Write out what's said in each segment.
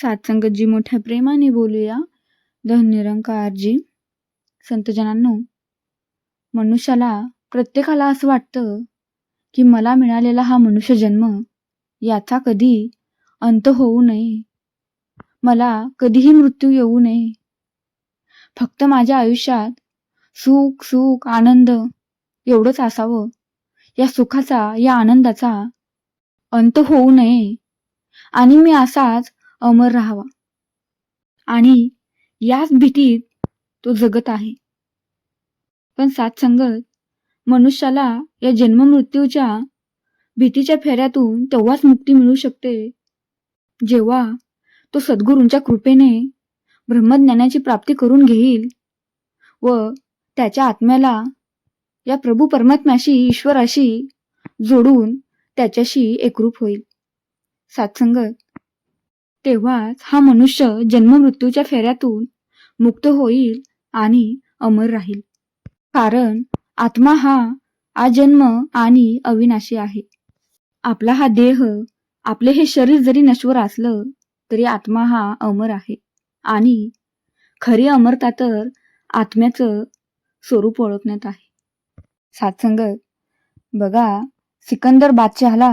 सातसंगतजी मोठ्या प्रेमाने बोलूया. धन्यरंकारजी. संतजनांनो मनुष्याला प्रत्येकाला असं वाटतं की मला मिळालेला हा मनुष्य जन्म याचा कधी अंत होऊ नये. मला कधीही मृत्यू येऊ नये. फक्त माझ्या आयुष्यात सुख सुख आनंद एवढंच असावं. या सुखाचा या आनंदाचा अंत होऊ नये. आणि मी असाच अमर राहावा. आणि याच भीतीत तो जगत आहे. पण सातसंगत मनुष्याला या जन्ममृत्यूच्या भीतीच्या फेऱ्यातून तेव्हाच मुक्ती मिळू शकते जेव्हा तो सद्गुरूंच्या कृपेने ब्रह्मज्ञानाची प्राप्ती करून घेईल व त्याच्या आत्म्याला या प्रभू परमात्म्याशी ईश्वराशी जोडून त्याच्याशी एकरूप होईल. सातसंगत तेव्हाच हा मनुष्य जन्ममृत्यूच्या फेऱ्यातून मुक्त होईल आणि अमर राहील. कारण आत्मा हा आजन्म आणि अविनाशी आहे. आपला हा देह आपले हे शरीर जरी नश्वर असलं तरी आत्मा हा अमर आहे. आणि खरी अमरता तर आत्म्याचं स्वरूप ओळखण्यात आहे. सातसंगत बघा सिकंदर बादशहाला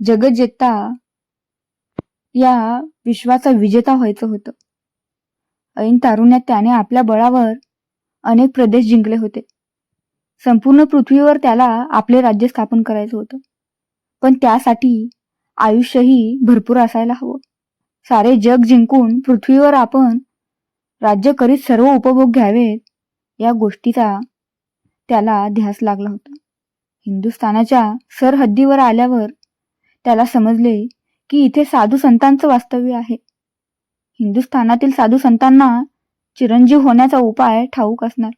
जगत जेता या विश्वाचा विजेता व्हायचं होतं. ऐन तारुण्यात त्याने आपल्या बळावर अनेक प्रदेश जिंकले होते. संपूर्ण पृथ्वीवर त्याला आपले राज्य स्थापन करायचं होतं. पण त्यासाठी आयुष्यही भरपूर असायला हवं. सारे जग जिंकून पृथ्वीवर आपण राज्य करीत सर्व उपभोग घ्यावेत या गोष्टीचा त्याला ध्यास लागला होता. हिंदुस्थानाच्या सरहद्दीवर आल्यावर त्याला समजले की इथे साधू संतांचं वास्तव्य आहे. हिंदुस्थानातील साधू संतांना चिरंजीव होण्याचा उपाय ठाऊक असणार.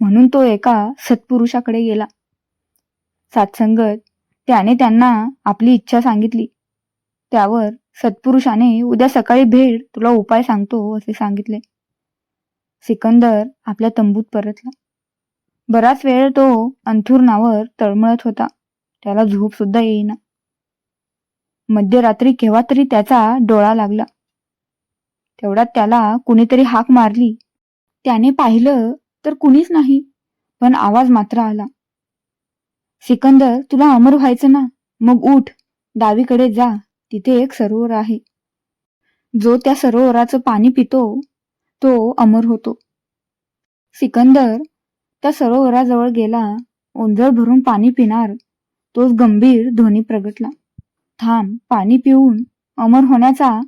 म्हणून तो एका सत्पुरुषाकडे गेला. सातसंगत त्याने त्यांना आपली इच्छा सांगितली. त्यावर सत्पुरुषाने उद्या सकाळी भेट तुला उपाय सांगतो असे सांगितले. सिकंदर आपल्या तंबूत परतला. बराच वेळ तो अंथुरणावर तळमळत होता. त्याला झोप सुद्धा येईना. मध्यरात्री केव्हा तरी त्याचा डोळा लागला. तेवढ्यात त्याला कुणीतरी हाक मारली. त्याने पाहिलं तर कुणीच नाही पण आवाज मात्र आला. सिकंदर तुला अमर व्हायचं ना? मग उठ डावीकडे जा तिथे एक सरोवर आहे. जो त्या सरोवराचं पाणी पितो तो अमर होतो. सिकंदर त्या सरोवराजवळ गेला ओंजळ भरून पाणी पिणार तोच गंभीर ध्वनी प्रगटला. थांब पाणी पिऊन अमर होण्याचा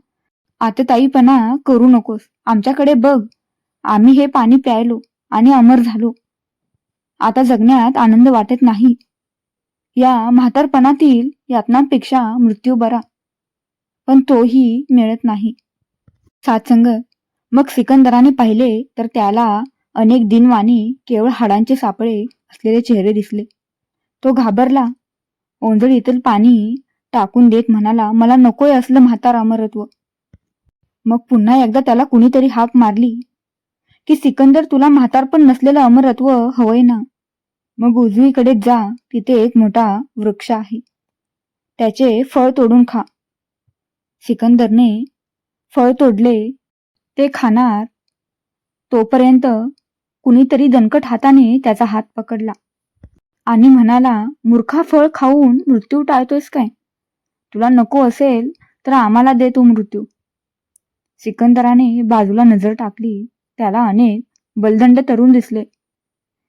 आतताईपणा करू नकोस. आमच्याकडे बघ आम्ही हे पाणी प्यायलो आणि अमर झालो. आता जगण्यात आनंद वाटत नाही. या म्हातारपणातील यातनांपेक्षा मृत्यू बरा पण तोही मिळत नाही. सातसंग मग सिकंदराने पाहिले तर त्याला अनेक दिनवाणी केवळ हाडांचे सापळे असलेले चेहरे दिसले. तो घाबरला. ओंजळीतील पाणी टाकून देत म्हणाला मला नकोय असलं म्हातार अमरत्व मग पुन्हा एकदा त्याला कुणीतरी हाक मारली की सिकंदर तुला म्हातार पण नसलेलं अमरत्व हवंय ना मग उजवीकडे जा तिथे एक मोठा वृक्ष आहे. त्याचे फळ तोडून खा. सिकंदरने फळ तोडले ते खाणार. तोपर्यंत कुणीतरी दणकट हाताने त्याचा हात पकडला आणि म्हणाला मूर्खा फळ खाऊन मृत्यू टाळतोयस काय? तुला नको असेल तर आम्हाला दे तो मृत्यू. सिकंदराने बाजूला नजर टाकली त्याला अनेक बलदंड तरुण दिसले.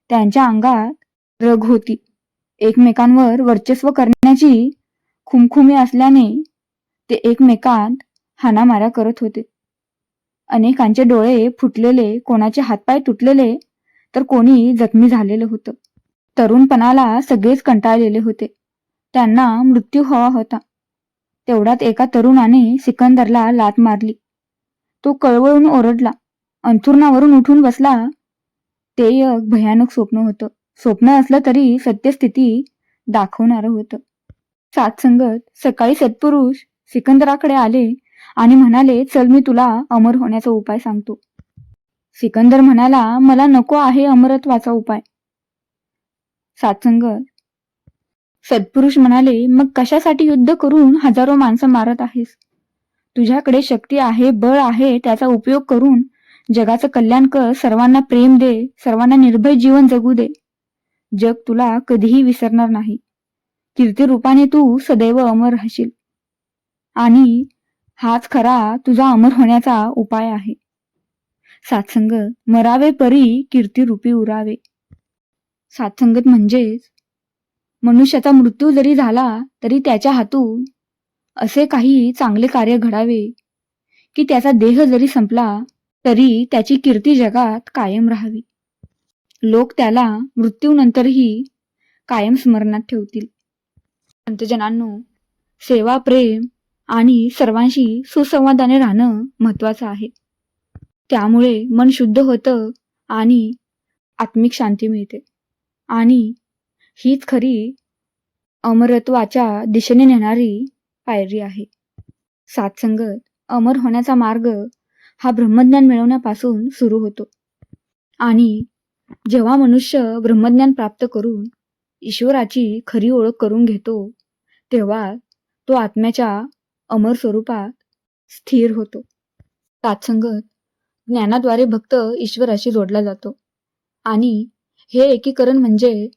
त्यांच्या अंगात रग होती. एकमेकांवर वर्चस्व करण्याची खुमखुमी असल्याने ते एकमेकांत हाणामाऱ्या करत होते. अनेकांचे डोळे फुटलेले कोणाचे हातपाय तुटलेले तर कोणी जखमी झालेलं होतं. तरुणपणाला सगळेच कंटाळलेले होते. त्यांना मृत्यू हवा होता. तेवढ्यात एका तरुणाने सिकंदरला लात मारली. तो कळवळून ओरडला. अंथुरणावरून उठून बसला. ते एक भयानक स्वप्न होतं. स्वप्न असलं तरी सत्यस्थिती दाखवणारं होतं. सातसंगत सकाळी सत्पुरुष सिकंदराकडे आले आणि म्हणाले चल मी तुला अमर होण्याचा उपाय सांगतो. सिकंदर म्हणाला मला नको आहे अमरत्वाचा उपाय. सातसंगत सत्पुरुष म्हणाले मग कशासाठी युद्ध करून हजारो माणसं मारत आहेस? तुझ्याकडे शक्ती आहे बळ आहे त्याचा उपयोग करून जगाचं कल्याण कर सर्वांना प्रेम दे सर्वांना निर्भय जीवन जगू दे. जग तुला कधीही विसरणार नाही. कीर्तिरूपाने तू सदैव अमर राहशील. आणि हाच खरा तुझा अमर होण्याचा उपाय आहे. सातसंग मरावे परी कीर्तिरूपी उरावे. सातसंगत म्हणजेच मनुष्याचा मृत्यू जरी झाला तरी त्याच्या हातून असे काही चांगले कार्य घडावे की त्याचा देह जरी संपला तरी त्याची कीर्ती जगात कायम राहावी. लोक त्याला मृत्यूनंतरही कायम स्मरणात ठेवतील. संतजनांनो सेवा प्रेम आणि सर्वांशी सुसंवादाने राहणं महत्वाचं आहे. त्यामुळे मन शुद्ध होतं आणि आत्मिक शांती मिळते. आणि हीच खरी अमरत्वाच्या दिशेने नेणारी पायरी आहे. सातसंगत अमर होण्याचा मार्ग हा ब्रह्मज्ञान मिळवण्यापासून सुरू होतो. आणि जेव्हा मनुष्य ब्रह्मज्ञान प्राप्त करून ईश्वराची खरी ओळख करून घेतो तेव्हा तो आत्म्याच्या अमर स्वरूपात स्थिर होतो. तात्संगत ज्ञानाद्वारे भक्त ईश्वराशी जोडला जातो. आणि हे एकीकरण म्हणजे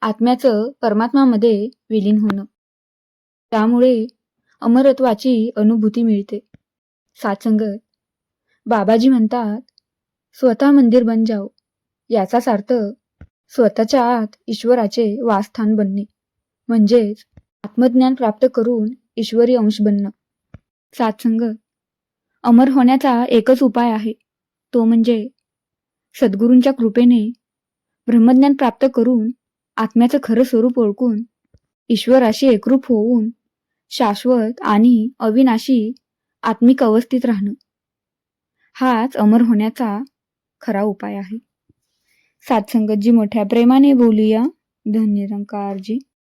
आत्म्याचं परमात्मामध्ये विलीन होणं. त्यामुळे अमरत्वाची अनुभूती मिळते. सातसंगत बाबाजी म्हणतात स्वतः मंदिर बन जाओ. याचाच अर्थ स्वतःच्या आत ईश्वराचे वासस्थान बनणे. म्हणजेच आत्मज्ञान प्राप्त करून ईश्वरी अंश बनणं. सात्संगत अमर होण्याचा एकच उपाय आहे. तो म्हणजे सद्गुरूंच्या कृपेने ब्रह्मज्ञान प्राप्त करून आत्म्याचं खरं स्वरूप ओळखून ईश्वराशी एकरूप होऊन शाश्वत आणि अविनाशी आत्मिक अवस्थेत राहणं हाच अमर होण्याचा खरा उपाय आहे. सात्संगतजी मोठ्या प्रेमाने बोलूया. धन्य निरंकारजी